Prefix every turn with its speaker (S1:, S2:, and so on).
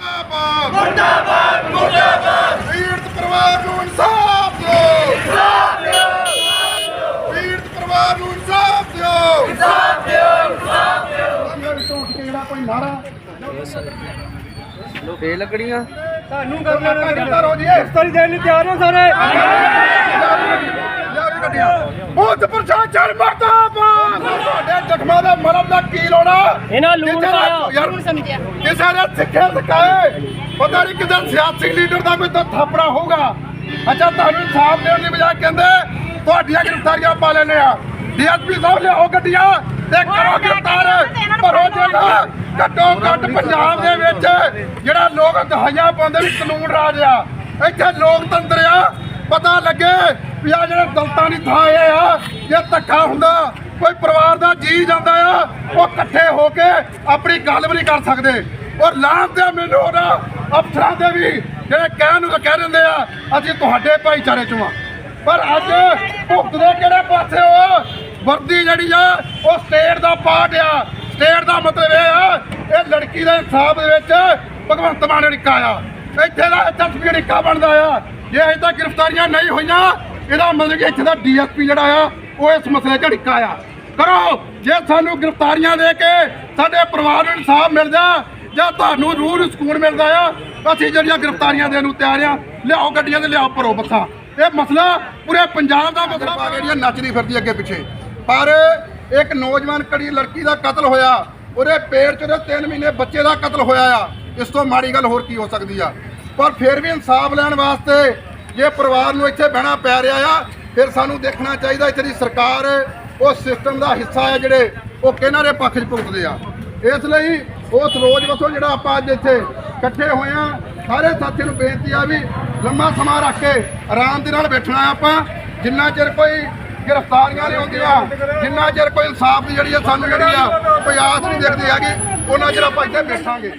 S1: ਮੁਰਦਾਬਾਦ। ਮੁਰਦਾਬਾਦ ਮੁਰਦਾਬਾਦ। ਪੀੜਤ ਪਰਿਵਾਰ ਨੂੰ ਇਨਸਾਫ ਦਿਓ। ਇਨਸਾਫ ਦਿਓ। ਪੀੜਤ ਪਰਿਵਾਰ ਨੂੰ ਇਨਸਾਫ ਦਿਓ। ਇਨਸਾਫ ਦਿਓ ਇਨਸਾਫ ਦਿਓ। ਢੋਟ ਕੇ ਜਿਹੜਾ ਕੋਈ ਨਾਰਾ।
S2: ਫੇ ਲੱਗਣੀਆਂ।
S3: ਤੁਹਾਨੂੰ ਕਰਨਾ ਨਾ
S1: ਹੋ। ਜੀ
S3: ਗ੍ਰਿਫਤਾਰੀ ਦੇਣ ਲਈ ਤਿਆਰ ਹੋ ਸਾਰੇ।
S1: ਬਹੁਤ ਪ੍ਰਸ਼ਾਸਨ ਮਰਦਾਬਾਦ ਤੁਹਾਡੇ ਜ਼ਖਮਾਂ ਦਾ ਮਰਮ ਦਾ ਕੀ ਲੋਣਾ
S3: ਇਹਨਾਂ ਲੂਣ ਪਾਇਆ।
S1: ਯਾਰ ਕਿਸੇ ਨੇ ਸਿੱਖਿਆ ਸਿਖਾਏ। ਪਤਾ ਨਹੀਂ ਕਿਦਾਂ ਸਿਆਸੀ ਲੀਡਰ ਦਾ ਕੋਈ ਥਾਪੜਾ ਹੋਊਗਾ। ਅੱਛਾ ਤੁਹਾਨੂੰ ਇਨਸਾਫ ਦੇਣ ਦੀ ਬਜਾਏ ਕਹਿੰਦੇ ਤੁਹਾਡੀਆਂ ਗ੍ਰਿਫਤਾਰੀਆਂ ਪਾ ਲੈਨੇ ਆ। ਡੀਐਸਪੀ ਸਾਹਿਬ ਲਿਆਓ ਗੱਡੀਆਂ ਤੇ ਕਰੋ ਗ੍ਰਿਫਤਾਰ। ਭਰੋ ਜੇਲਾ ਘੱਟੋ ਘੱਟ ਪੰਜਾਬ ਦੇ ਵਿੱਚ ਜਿਹੜਾ ਲੋਕ ਦਹਾਈਆਂ ਪਾਉਂਦੇ ਵੀ ਕਾਨੂੰਨ ਰਾਜ ਆ। ਇੱਥੇ ਲੋਕਤੰਤਰ ਆ। ਪਤਾ ਲੱਗੇ ਵੀ ਆ ਜਿਹੜੇ ਦਲਤਾਂ ਦੀ ਥਾਂ ਇਹ ਆ ਜੇ ਧੱਕਾ ਹੁੰਦਾ। ਕੋਈ ਪਰਿਵਾਰ ਦਾ ਜੀ ਜਾਂਦਾ ਆ, ਉਹ ਇਕੱਠੇ ਹੋ ਕੇ ਆਪਣੀ ਗੱਲ ਵੀ ਨਹੀਂ ਕਰ ਸਕਦੇ। ਔਰ ਲਾਂਤੇ ਮੈਨੂੰ ਉਹਨਾਂ ਅਫਸਰਾਂ ਦੇ ਵੀ ਜਿਹੜੇ ਕਹਿਣ ਨੂੰ ਤਾਂ ਕਹਿ ਦਿੰਦੇ ਆ, ਅਸੀਂ ਤੁਹਾਡੇ ਭਾਈਚਾਰੇ ਚੋਂ ਆ। ਪਰ ਅੱਜ ਭੁਗਤਦੇ ਕਿਹੜੇ ਪਾਸੇ ਹੋ? ਵਰਦੀ ਜਿਹੜੀ ਆ, ਉਹ ਸਟੇਟ ਦਾ ਪਾਰਟ ਆ। ਸਟੇਟ ਦਾ ਮਤਲਬ ਇਹ ਆ, ਇਹ ਲੜਕੀ ਦੇ ਇਨਸਾਫ ਦੇ ਵਿੱਚ ਭਗਵੰਤ ਮਾਨ ਅੜਿੱਕਾ ਆ। ਇੱਥੇ ਦਾ ਐਸਐਸਪੀ ਅੜਿੱਕਾ ਬਣਦਾ ਆ। ਜੇ ਅਜੇ ਤੱਕ ਗ੍ਰਿਫਤਾਰੀਆਂ ਨਹੀਂ ਹੋਈਆਂ, ਇਹਦਾ ਮਤਲਬ ਕਿ ਇੱਥੇ ਦਾ ਡੀਐਸਪੀ ਜਿਹੜਾ ਆ, ਉਹ ਇਸ ਮਸਲੇ 'ਚ ਅੜਿੱਕਾ ਆ। ਕਰੋ। ਜੇ ਸਾਨੂੰ ਗ੍ਰਿਫਤਾਰੀਆਂ ਦੇ ਕੇ ਸਾਡੇ ਪਰਿਵਾਰ ਨੂੰ ਇਨਸਾਫ ਮਿਲ ਜਾ, ਜਾਂ ਤੁਹਾਨੂੰ ਰੂਹ ਨੂੰ ਸਕੂਨ ਮਿਲਦਾ ਆ, ਅਸੀਂ ਜਿਹੜੀਆਂ ਗ੍ਰਿਫਤਾਰੀਆਂ ਦੇਣ ਨੂੰ ਤਿਆਰ ਆ, ਲਿਆਓ ਗੱਡੀਆਂ ਤੇ ਲਿਆਓ ਭਰੋ ਬੱਸਾਂ। ਇਹ ਮਸਲਾ ਪੂਰੇ ਪੰਜਾਬ ਦਾ ਮਸਲਾ ਪਾ ਜਿਹੜੀਆਂ ਨੱਚਦੀ ਫਿਰਦੀ ਅੱਗੇ ਪਿੱਛੇ। ਪਰ ਇੱਕ ਨੌਜਵਾਨ ਕੜੀ ਲੜਕੀ ਦਾ ਕਤਲ ਹੋਇਆ। ਉਹਦੇ ਪੇਟ 'ਚ ਉਹਦੇ 3 ਮਹੀਨੇ ਬੱਚੇ ਦਾ ਕਤਲ ਹੋਇਆ ਆ। ਇਸ ਤੋਂ ਮਾੜੀ ਗੱਲ ਹੋਰ ਕੀ ਹੋ ਸਕਦੀ ਆ। ਪਰ ਫਿਰ ਵੀ ਇਨਸਾਫ ਲੈਣ ਵਾਸਤੇ ਜੇ ਪਰਿਵਾਰ ਨੂੰ ਇੱਥੇ ਬਹਿਣਾ ਪੈ ਰਿਹਾ ਆ, ਫਿਰ ਸਾਨੂੰ ਦੇਖਣਾ ਚਾਹੀਦਾ ਇੱਥੇ ਦੀ ਸਰਕਾਰ ਉਹ ਸਿਸਟਮ ਦਾ ਹਿੱਸਾ ਆ ਜਿਹੜੇ ਉਹ ਕਿਹਨਾਂ ਦੇ ਪੱਖ 'ਚ ਭੁਗਤਦੇ ਆ। ਇਸ ਲਈ ਉਸ ਰੋਜ਼ ਵਸੋਂ ਜਿਹੜਾ ਆਪਾਂ ਅੱਜ ਇੱਥੇ ਇਕੱਠੇ ਹੋਏ ਆ, ਸਾਰੇ ਸਾਥੀਆਂ ਨੂੰ ਬੇਨਤੀ ਆ ਵੀ ਲੰਮਾ ਸਮਾਂ ਰੱਖ ਕੇ ਆਰਾਮ ਦੇ ਨਾਲ ਬੈਠਣਾ ਆਪਾਂ। ਜਿੰਨਾ ਚਿਰ ਕੋਈ ਗ੍ਰਿਫਤਾਰੀਆਂ ਨਹੀਂ ਹੁੰਦੀਆਂ, ਜਿੰਨਾ ਚਿਰ ਕੋਈ ਇਨਸਾਫ ਦੀ ਜਿਹੜੀ ਆ ਸਾਨੂੰ ਜਿਹੜੀ ਆ ਕੋਈ ਆਸ ਨਹੀਂ ਦਿਖਦੀ ਹੈਗੀ, ਉਹਨਾਂ ਚਿਰ ਆਪਾਂ ਇੱਥੇ ਬੈਠਾਂਗੇ।